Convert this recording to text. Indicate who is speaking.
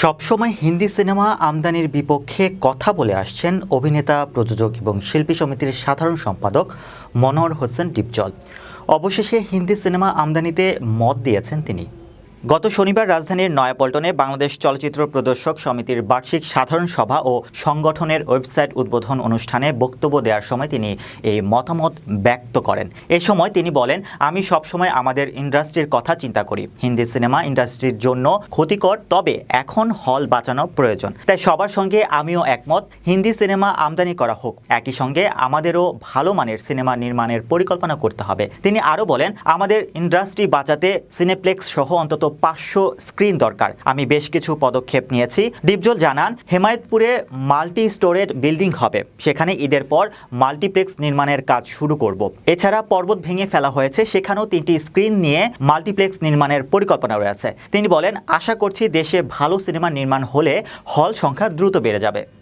Speaker 1: সবসময় হিন্দি সিনেমা আমদানির বিপক্ষে কথা বলে আসছেন অভিনেতা, প্রযোজক এবং শিল্পী সমিতির সাধারণ সম্পাদক মনোহর হোসেন ডিপজল। অবশেষে হিন্দি সিনেমা আমদানিতে মত দিয়েছেন তিনি। গত শনিবার রাজধানীর নয়াপল্টনে বাংলাদেশ চলচ্চিত্র প্রদর্শক সমিতির বার্ষিক সাধারণ সভা ও সংগঠনের ওয়েবসাইট উদ্বোধন অনুষ্ঠানে বক্তব্য দেওয়ার সময় তিনি এই মতামত ব্যক্ত করেন। এ সময় তিনি বলেন, আমি সবসময় আমাদের ইন্ডাস্ট্রির কথা চিন্তা করি। হিন্দি সিনেমা ইন্ডাস্ট্রির জন্য ক্ষতিকর, তবে এখন হল বাঁচানো প্রয়োজন। তাই সবার সঙ্গে আমিও একমত। হিন্দি সিনেমা আমদানি করা হোক। একই সঙ্গে আমাদেরও ভালো মানের সিনেমা নির্মাণের পরিকল্পনা করতে হবে। তিনি আরও বলেন, আমাদের ইন্ডাস্ট্রি বাঁচাতে সিনেপ্লেক্স সহ অন্তত পাঁচশো স্ক্রিন দরকার। আমি বেশ কিছু পদক্ষেপ নিয়েছি। ডিপজল জানান, হেমায়তপুরে মাল্টি স্টোরেজ বিল্ডিং হবে। সেখানে ঈদের পর মাল্টিপ্লেক্স নির্মাণের কাজ শুরু করব। এছাড়া পর্বত ভেঙে ফেলা হয়েছে। সেখানেও তিনটি স্ক্রিন নিয়ে মাল্টিপ্লেক্স নির্মাণের পরিকল্পনা রয়েছে। তিনি বলেন, আশা করছি দেশে ভালো সিনেমা নির্মাণ হলে হল সংখ্যা দ্রুত বেড়ে যাবে।